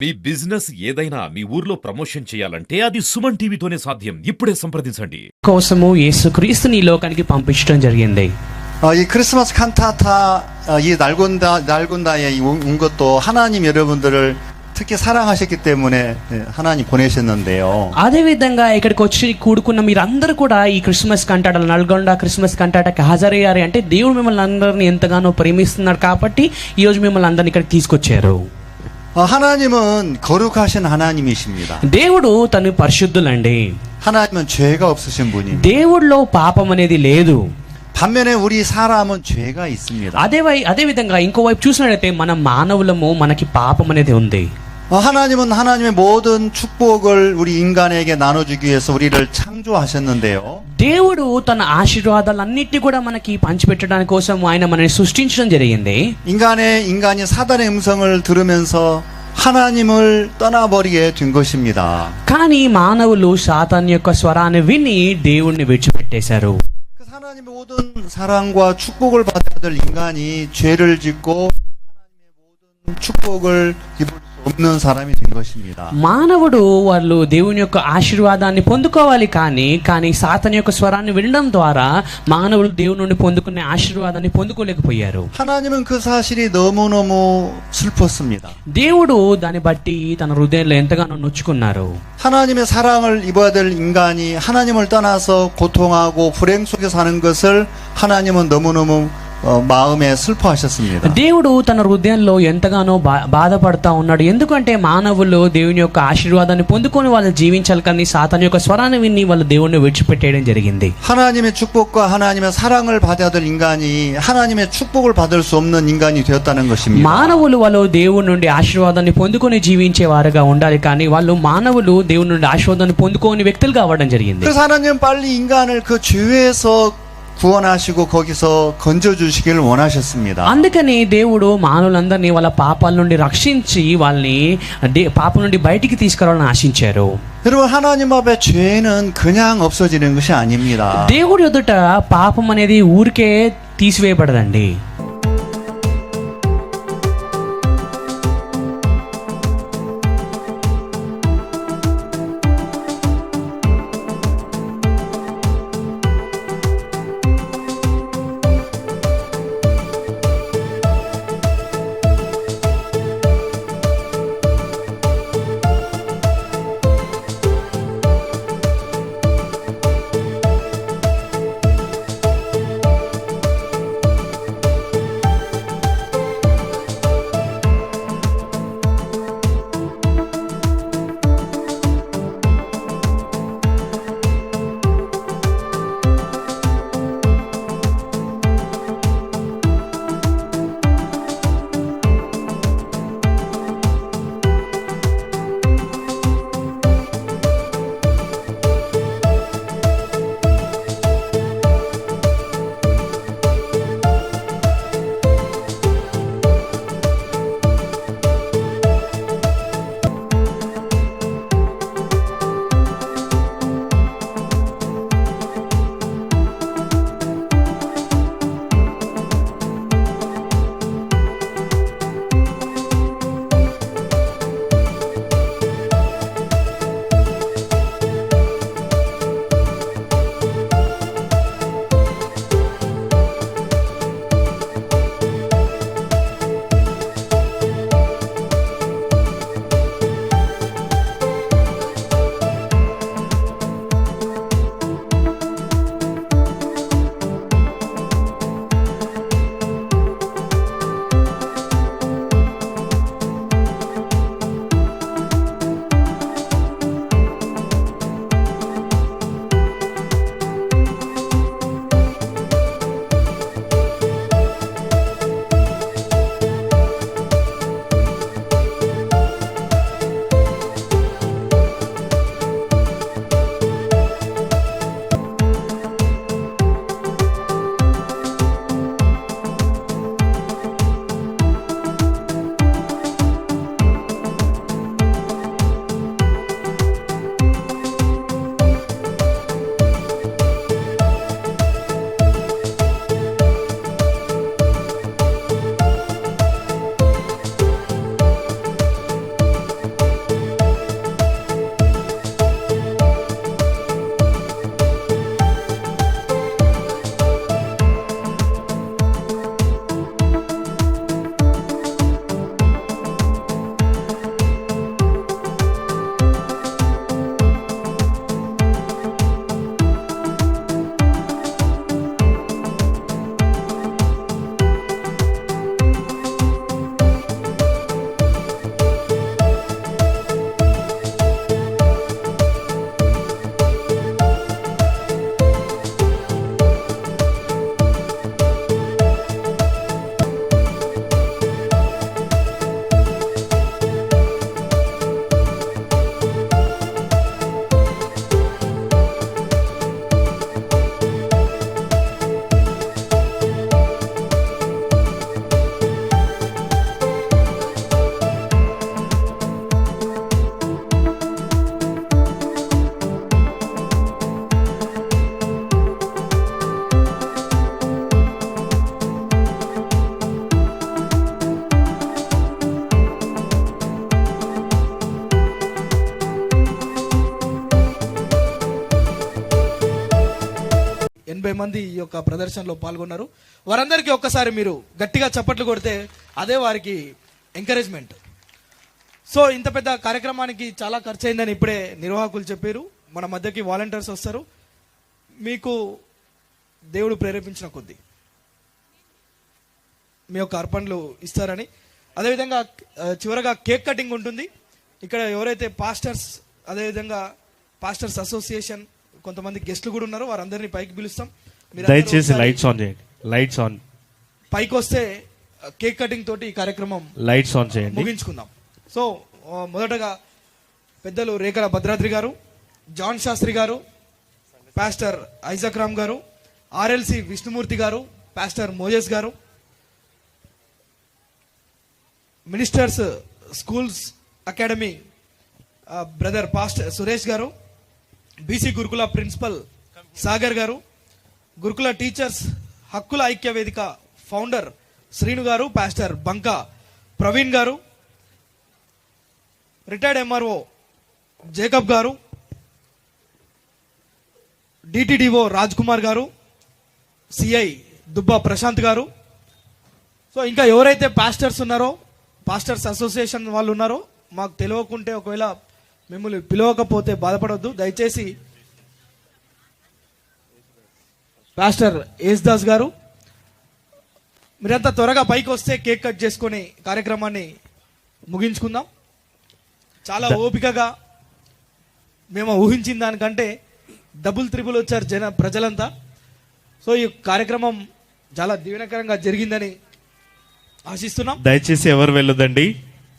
మీ business ఏదైనా మీ ఊర్లో promotion చేయాలంటే అది సుమన్ టీవీతోనే సాధ్యం ఇప్పుడే సంప్రదించండి కోసము యేసుక్రీస్తుని ఈ లోకానికి పంపించడం జరిగింది 어, 이 크리스마스 칸타타 어, 이 날곤다 날곤다에 이 온- 온 것도 하나님 여러분들을 특히 사랑하셨기 때문에 예, 하나님 보내셨는데요. అదే విధంగా ఇక్కడికి వచ్చి కూడుకున్న మీరందరూ కూడా ఈ క్రిస్మస్ కంటాట నల్గొండ క్రిస్మస్ కంటాటకి హాజరయ్యారు అంటే దేవుడు మిమ్మల్ని అందరిని ఎంతగానో ప్రేమిస్తున్నాడు కాబట్టి ఈ రోజు మిమ్మల్ని అందరిని ఇక్కడికి తీసుకొచ్చారు 어, 하나님은 거룩하신 하나님이십니다. దేవుడు తను పరిశుద్ధులండి 하나님은 죄가 없으신 분입니다. దేవుడిలో పాపం అనేది లేదు 반면에 우리 사람은 죄가 있습니다. అదే వై అదే విధంగా ఇంకోవైపు చూసినట్లయితే మన మానవులము మనకి పాపం అనేది ఉంది 어, 하나님은 하나님의 모든 축복을 우리 인간에게 나눠주기 위해서 우리를 창조하셨는데요. దేవుడు తన ఆశీర్వాదాలన్నింటినీ కూడా మనకి పంచిపెట్టడానికి కోసం ఆయన మనల్ని సృష్టించడం జరిగింది 인간의 인간이 사단의 음성을 들으면서 하나님을 떠나버리게 된 것입니다. కానీ మానవులు సాతాన్ యొక్క స్వరాన్ని విని దేవుణ్ణి విడిచిపెట్టేశారు 그 하나님의 모든 사랑과 축복을 받아야 될 인간이 죄를 짓고 하나님의 모든 축복을 입을 수 없는 사람이 된 것입니다. మానవుడు వాళ్ళు దేవుని యొక్క ఆశీర్వాదాన్ని పొందుకోవాలి కానీ కానీ సాతన్ యొక్క స్వరాన్ని వినడం ద్వారా మానవులు దేవుని నుండి పొందుకునే ఆశీర్వాదాన్ని పొందుకోలేకపోయారు 하나님은 그 사실이 너무너무 슬펐습니다. దేవుడు దాన్ని బట్టి తన హృదయంలో ఎంతగానో నొచ్చుకున్నారు 하나님의 사랑을 입어야 될 인간이 하나님을 떠나서 고통하고 불행 속에 사는 것을 하나님은 너무너무 어, 마음에 슬퍼하셨습니다. దేవుడు తన హృదయంలో ఎంతగానో బా బాధపడతా ఉన్నాడు ఎందుకంటే మానవులు దేవుని యొక్క ఆశీర్వాదాన్ని పొందుకొని వాళ్ళు జీవించాలి కానీ సాతాన్ యొక్క స్వరాన్ని విని వాళ్ళు దేవుణ్ణి విడిచిపెట్టేయడం జరిగింది 하나님의 축복과 하나님의 사랑을 받아야 될 인간이 하나님의 축복을 받을 수 없는 인간이 되었다는 것입니다. మానవులు వాళ్ళు దేవుని నుండి ఆశీర్వాదాన్ని పొందుకొని జీవించే వారుగా ఉండాలి కానీ వాళ్ళు మానవులు దేవుని నుండి ఆశీర్వాదాన్ని పొందుకోని వ్యక్తులుగా అవ్వడం జరిగింది 그래서 하나님은 빨리 인간을 그 죄에서 구원하시고 거기서 건져주시기를 원하셨습니다. అందుకని దేవుడు మానవులందరినీ వాళ్ళ పాపాల నుండి రక్షించి వాళ్ళని దే- పాపం నుండి బయటికి తీసుకురావాలని ఆశించారు 여러분 하나님 앞에 죄는 그냥 없어지는 것이 아닙니다. దేవుడి ఎదుట పాపం అనేది ఊరికే తీసివేయబడదండి ఎనభై మంది ఈ యొక్క ప్రదర్శనలో పాల్గొన్నారు. వారందరికీ ఒక్కసారి మీరు గట్టిగా చప్పట్లు కొడితే అదే వారికి ఎంకరేజ్మెంట్ సో ఇంత పెద్ద కార్యక్రమానికి చాలా ఖర్చు అయిందని ఇప్పుడే నిర్వాహకులు చెప్పారు. మన మధ్యకి వాలంటీర్స్ వస్తారు. మీకు దేవుడు ప్రేరేపించిన కొద్దీ మీ యొక్క అర్పణలు ఇస్తారని. అదేవిధంగా చివరగా కేక్ కటింగ్ ఉంటుంది. ఇక్కడ ఎవరైతే పాస్టర్స్ అదేవిధంగా పాస్టర్స్ అసోసియేషన్ కొంతమంది గెస్టులు కూడా ఉన్నారు వారందరినీ పైకి పిలుస్తాం. దయచేసి లైట్స్ ఆన్ చేయండి. Lights on. పైకి వస్తే కేక్ కటింగ్ తోటి ఈ కార్యక్రమం లైట్స్ ఆన్ చేయండి. ముగించుకుందాం. సో మొదటగా పెద్దలు రేఖల భద్రాద్రి గారు జాన్ శాస్త్రి గారు pastor Isaac Ram garu RLC Vishnumurthy garu pastor Moses garu ministers schools academy brother pastor Suresh garu BC Gurukula principal Sagar గారు గురుకుల టీచర్స్ హక్కుల ఐక్య వేదిక ఫౌండర్ శ్రీను గారు pastor Banka Praveen garu retired MRO Jacob garu DTDO Raj Kumar garu CI Dubba Prashanth గారు. So ఇంకా ఎవరైతే pastors ఉన్నారో పాస్టర్స్ అసోసియేషన్ వాళ్ళు ఉన్నారో మాకు తెలియకుంటే ఒకవేళ మిమ్మల్ని పిలవకపోతే బాధపడొద్దు. దయచేసి పాస్టర్ యేసుదాస్ గారు మీరంతా త్వరగా పైకి వస్తే కేక్ కట్ చేసుకొని కార్యక్రమాన్ని ముగించుకుందాం. చాలా ఓపికగా మేము ఊహించిన దానికంటే డబుల్ త్రిబుల్ వచ్చారు జన ప్రజలంతా. సో ఈ కార్యక్రమం చాలా దీవెనకరంగా జరిగిందని ఆశిస్తున్నాం. దయచేసి ఎవరు వెళ్ళొద్దండి?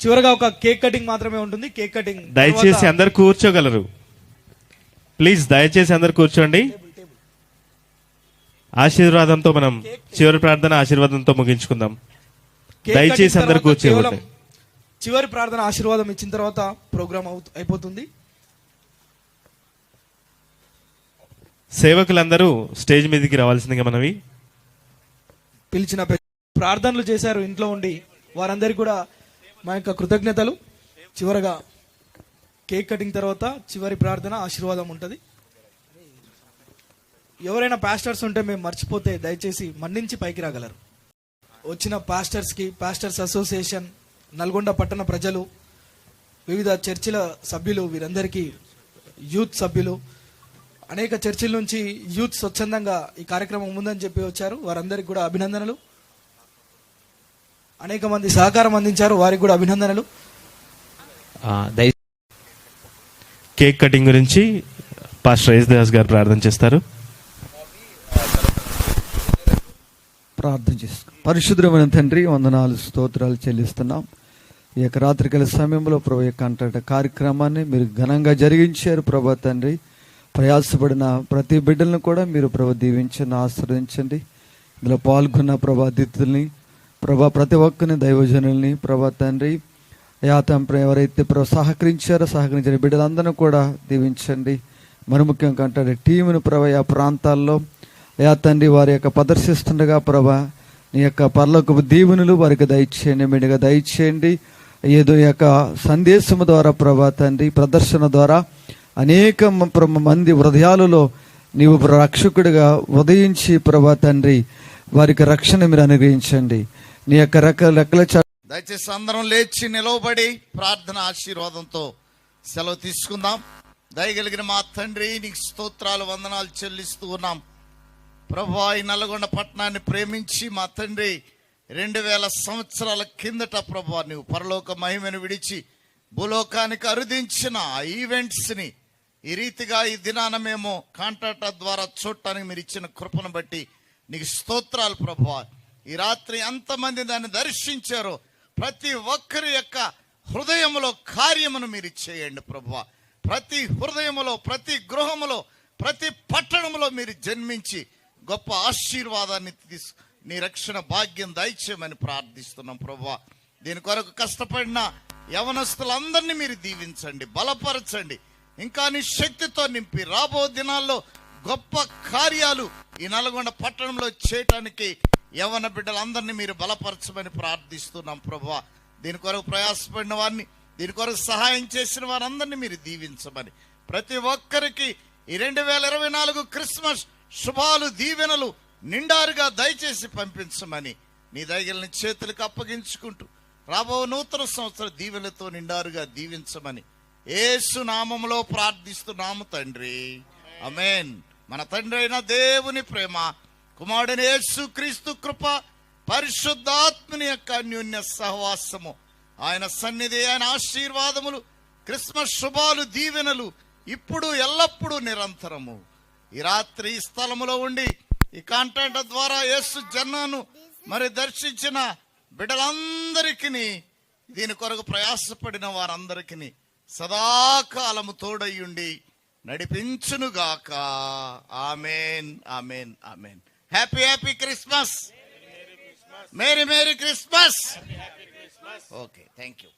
చివరగా ఒక కేక్ కటింగ్ మాత్రమే ఉంటుంది. కేక్ కటింగ్ దయచేసి అందరు కూర్చోగలరు. ప్లీజ్ దయచేసి అందరు కూర్చోండి. ఆశీర్వాదంతో మనం చివరి ప్రార్థన ఆశీర్వాదంతో ముగించుకుందాం. దయచేసి అందరు. కేవలం చివరి ప్రార్థన ఆశీర్వాదం ఇచ్చిన తర్వాత ప్రోగ్రామ్ అయిపోతుంది. సేవకులందరూ స్టేజ్ మీదకి రావాల్సిందిగా మనవి. పిలిచిన ప్రార్థనలు చేశారు ఇంట్లో ఉండి. వారందరికీ కూడా మా యొక్క కృతజ్ఞతలు. చివరగా కేక్ కటింగ్ తర్వాత చివరి ప్రార్థన ఆశీర్వాదం ఉంటుంది. ఎవరైనా పాస్టర్స్ ఉంటే మేము మర్చిపోతే దయచేసి మన్నించి పైకి రాగలరు. వచ్చిన పాస్టర్స్కి పాస్టర్స్ అసోసియేషన్ నల్గొండ పట్టణ ప్రజలు వివిధ చర్చిల సభ్యులు వీరందరికీ యూత్ సభ్యులు అనేక చర్చిల నుంచి యూత్ స్వచ్ఛందంగా ఈ కార్యక్రమం ఉందని చెప్పి వచ్చారు. వారందరికీ కూడా అభినందనలు. అనేక మంది సహకారం అందించారు. వారికి కూడా అభినందనలు. కేక్ కటింగ్ గురించి పాస్టర్ యేసుదాస్ గారు ప్రార్థన చేస్తారు. ప్రార్థన చేసుకో పరిశుద్ధమైన తండ్రి వందనాలు స్తోత్రాలు చెల్లిస్తున్నాం. ఈ యొక్క రాత్రికాల సమయంలో ప్రభు యొక్క అంతట కార్యక్రమాన్ని మీరు ఘనంగా జరిగించారు ప్రభా తండ్రి. ప్రయాసపడిన ప్రతి బిడ్డలను కూడా మీరు ప్రభు దీవించండి ఆశ్రయించండి ఇందులో పాల్గొన్న ప్రభా అతిథుల్ని ప్రభా ప్రతి ఒక్కరిని దైవజనుల్ని ప్రభా తండ్రి యా తండ్రి ఎవరైతే ప్రభు సహకరించారో సహకరించిన బిడ్డలందరినీ కూడా దీవించండి. మరి ముఖ్యంగా అంటే టీమును ప్రభా ఆ ప్రాంతాల్లో యా తండ్రి వారి యొక్క ప్రదర్శిస్తుండగా ప్రభా నీ యొక్క పర్లకు దీవెనలు వారికి దయచేయండి మీడిగా దయచేయండి. ఏదో యొక్క సందేశం ద్వారా ప్రభా తండ్రి ప్రదర్శన ద్వారా అనేక ప్ర- మంది హృదయాలలో నీవు ప్ర- రక్షకుడిగా ఉదయించి ప్రభా తండ్రి వారికి రక్షణ మీరు అనుగ్రహించండి. నీ యొక్క రెక్క రెక్కల దయచేసి అందరం లేచి నిలవబడి ప్రార్థన ఆశీర్వాదంతో సెలవు తీసుకుందాం. దయగలిగిన మా తండ్రి నీకు స్తోత్రాలు వందనాలు చెల్లిస్తూ ఉన్నాం. ప్రభు ఈ నల్గొండ పట్టణాన్ని ప్రేమించి మా తండ్రి రెండు వేల సంవత్సరాల కిందట ప్రభు నువ్వు పరలోక మహిమను విడిచి భూలోకానికి అరుదించిన ఆ ఈ రీతిగా ఈ దినాన మేము కాంట్రాక్ట్ ద్వారా చూడటానికి మీరు ఇచ్చిన కృపను బట్టి నీకు స్తోత్రాలు ప్రభు. ఈ రాత్రి ఎంతమంది దాన్ని దర్శించారో ప్రతి ఒక్కరి యొక్క హృదయములో కార్యమును మీరు చేయండి ప్రభు ప్రతి హృదయములో ప్రతి గృహములో ప్రతి పట్టణములో మీరు జన్మించి గొప్ప ఆశీర్వాదాన్ని తీసు నీ రక్షణ భాగ్యం దయచేయమని ప్రార్థిస్తున్నాం ప్రభు దీని కొరకు కష్టపడిన యవనస్తులందరినీ మీరు దీవించండి బలపరచండి ఇంకా నీ శక్తితో నింపి రాబో దినాల్లో గొప్ప కార్యాలు ఈ నల్గొండ పట్టణంలో చేయటానికి యవన బిడ్డలందరినీ మీరు బలపరచమని ప్రార్థిస్తున్నాం ప్రభు దీని కొరకు ప్రయాసపడిన వారిని దీని కొరకు సహాయం చేసిన వారందరినీ మీరు దీవించమని. ప్రతి ఒక్కరికి ఈ రెండు వేల ఇరవై నాలుగు క్రిస్మస్ శుభాలు దీవెనలు నిండారుగా దయచేసి పంపించమని నీ దయగలని చేతులకు అప్పగించుకుంటూ రాబో నూతన సంవత్సర దీవెనలతో నిండారుగా దీవించమని ఏసు నామములో ప్రార్థిస్తున్నాము తండ్రి. అమేన్. మన తండ్రి అయిన దేవుని ప్రేమ కుమారుడైన యేసు క్రీస్తు కృప పరిశుద్ధాత్మని యొక్క అన్యోన్య సహవాసము ఆయన సన్నిధి ఆయన ఆశీర్వాదములు క్రిస్మస్ శుభాలు దీవెనలు ఇప్పుడు ఎల్లప్పుడూ నిరంతరము. ఈ రాత్రి ఈ స్థలములో ఉండి ఈ కాంటాక్ట్ ద్వారా యేసు జన్నాను మరి దర్శించిన బిడ్డలందరికీ దీని కొరకు ప్రయాసపడిన వారందరికీ సదాకాలము తోడయ్యుండి నడిపించునుగాక. Amen amen amen. Happy happy Christmas merry merry Christmas okay thank you